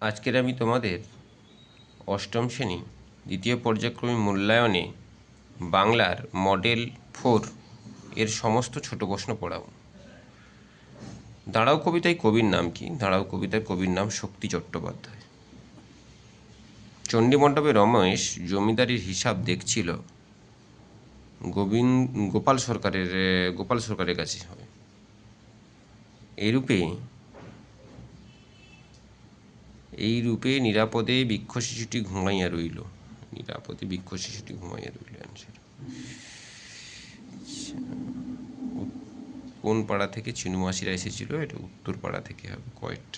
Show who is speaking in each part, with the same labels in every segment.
Speaker 1: আজকের আমি তোমাদের অষ্টম শ্রেণি দ্বিতীয় পর্যায়ক্রমিক মূল্যায়নে বাংলার মডেল ফোর এর সমস্ত ছোট প্রশ্ন পড়াবো। দাঁড়াও কবিতায় কবির নাম কি? দাঁড়াও কবিতায় কবির নাম শক্তি চট্টোপাধ্যায়। চণ্ডীমণ্ডপে রমেশ জমিদারির হিসাব দেখছিল, গোবিন্দ, গোপাল সরকারের গোপাল সরকারের কাছে হবে। এইরূপে এই রূপে নিরাপদে বৃক্ষ শিশুটি ঘুমাইয়া রইল। নিরাপদে বৃক্ষ শিশুটি ঘুমাইয়া রইল অ্যান্সার কোন পাড়া থেকে? চিনু মাসিরা এসেছিল, এটা উত্তর পাড়া থেকে হবে, কয়েট।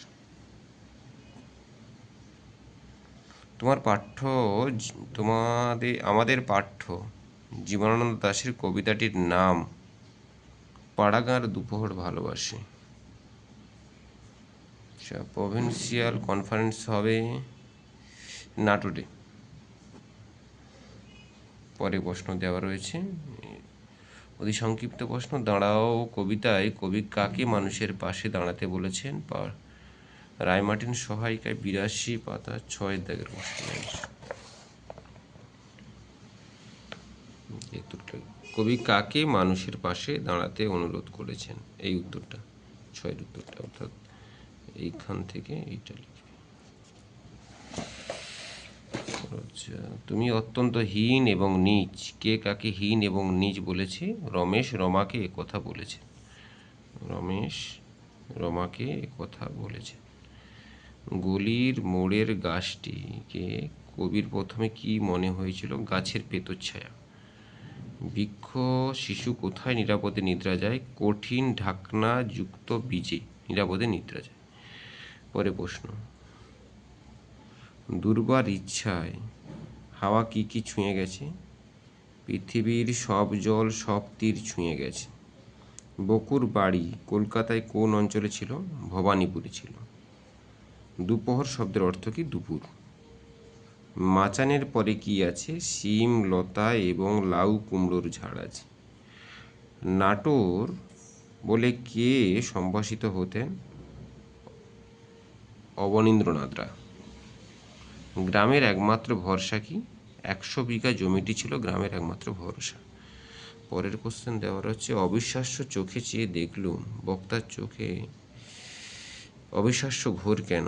Speaker 1: তোমার পাঠ্য তোমাদের আমাদের পাঠ্য জীবনানন্দ দাশের কবিতাটির নাম, পাড়াগাঁর দুপোহর ভালোবাসে। আচ্ছা প্রভিন্সিয়াল কনফারেন্স হবে নাটোরে পরে প্রশ্ন দেওয়া রয়েছে। অতি সংক্ষিপ্ত প্রশ্ন, দাঁড়াও কবিতায়, কবি কাকে মানুষের পাশে দাঁড়াতে বলেছেন? রায়মার্টিন সহায়িকায় বিরাশি পাতা ছয় দাগের প্রশ্ন। কবি কাকে মানুষের পাশে দাঁড়াতে অনুরোধ করেছেন? এই উত্তরটা, ছয়ের উত্তরটা, অর্থাৎ এইখান থেকে এইটা লিখবে। আচ্ছা তুমি অত্যন্ত হীন এবং নীচ। কে কাকে হীন এবং নীচ বলেছে? রমেশ রমাকে কথা বলেছে। রমেশ রমাকে কথা বলেছে। গলির মোড়ের গাছটিকে কবির প্রথমে কি মনে হয়েছিল? গাছের পেতচ্ছায়া বৃক্ষ শিশু কোথায় নিরাপদে নিদ্রা যায়? কঠিন ঢাকনা যুক্ত বীজে নিরাপদে নিদ্রা যায়। পরে প্রশ্ন। দুর্বার ইচ্ছায় হাওয়া কি কি ছুঁয়ে গেছে? পৃথিবীর সব জল সব তীর ছুঁয়ে গেছে। বকুর বাড়ি কলকাতায় কোন অঞ্চলে ছিল? ভবানীপুরে ছিল। দুপহর শব্দের অর্থ কি? দুপুর। মাচানের পরে কি আছে? শিম, লতা এবং লাউ কুমড়োর ঝাড় আছে। নাটোর বলে কে সম্ভাষিত হতেন? অবনীন্দ্রনাথরা গ্রামের একমাত্র ভরসা কি? একশো বিঘা জমিটি ছিল গ্রামের একমাত্র ভরসা। পরের কোশ্চেন দেওয়ার হচ্ছে, অবিশ্বাস্য চোখে চেয়ে দেখলুম, বক্তার চোখে অবিশ্বাস্য ঘোর কেন?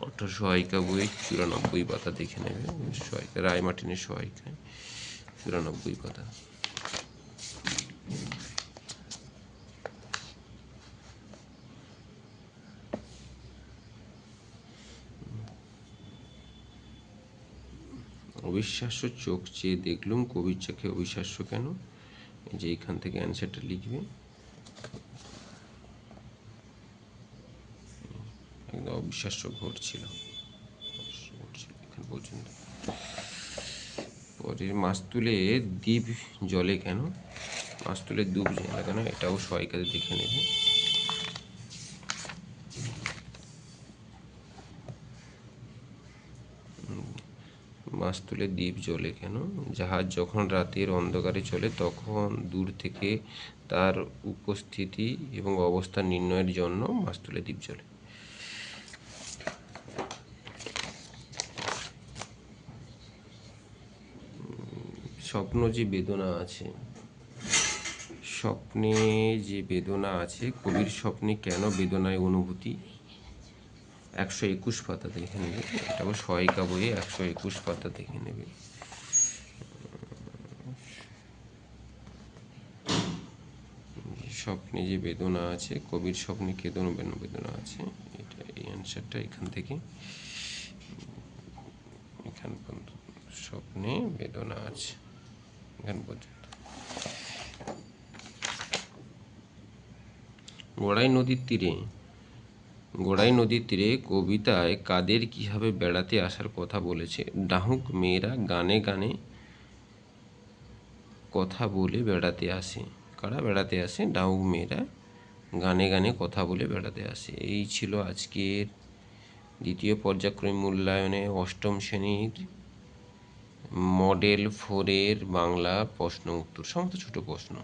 Speaker 1: অটো সহায়িকা বই চুরানব্বই পাতা দেখে নেবে। সহায়িকা রায় মার্টিনের সহায়িকায় চুরানব্বই পাতা। অবিশ্বাস্য চোখ চেয়ে দেখলুম কবির চোখে অবিশ্বাস্য কেন? যে এইখান থেকে অ্যান্সারটা লিখবে। একদম অবিশ্বাস্য ঘোর ছিল। ঘোর ছিল এখান পর্যন্ত। পরের মাছ তুলে দ্বীপ জলে কেন? মাছ তুলে ডুব যায় কেন? এটাও সহায়িকাতে দেখে নেবে। মাছ তুলে দ্বীপ জ্বলে কেন? জাহাজ যখন রাতের অন্ধকারে চলে, তখন দূর থেকে তার উপস্থিতি এবং অবস্থান নির্ণয়ের জন্য মাছ তুলে দ্বীপ জ্বলে। স্বপ্ন যে বেদনা আছে, স্বপ্নে যে বেদনা আছে, কবির স্বপ্নে কেন বেদনায় অনুভূতি? একশো একুশ পাতা দেখে নেবে। এটা আবার সহায়িকা বইয়ে একশো একুশ পাতা দেখে নেবে। স্বপ্নে যে বেদনা আছে, কবির স্বপ্নে কেদন বেদনা আছে, এটা এই অ্যান্সারটা এখান থেকে। এখান পর্যন্ত স্বপ্নে বেদনা আছে। এখান পর্যন্ত। গড়াই নদীর তীরে গোড়াই নদীর তীরে কবিতায় কাদের কীভাবে বেড়াতে আসার কথা বলেছে? ডাহুক মেয়েরা গানে গানে কথা বলে বেড়াতে আসে। কারা বেড়াতে আসে? ডাহুক মেয়েরা গানে গানে কথা বলে বেড়াতে আসে। এই ছিল আজকের দ্বিতীয় পর্যায়ক্রমিক মূল্যায়নে অষ্টম শ্রেণির মডেল ফোরের বাংলা প্রশ্ন উত্তর। সমস্ত ছোট প্রশ্ন।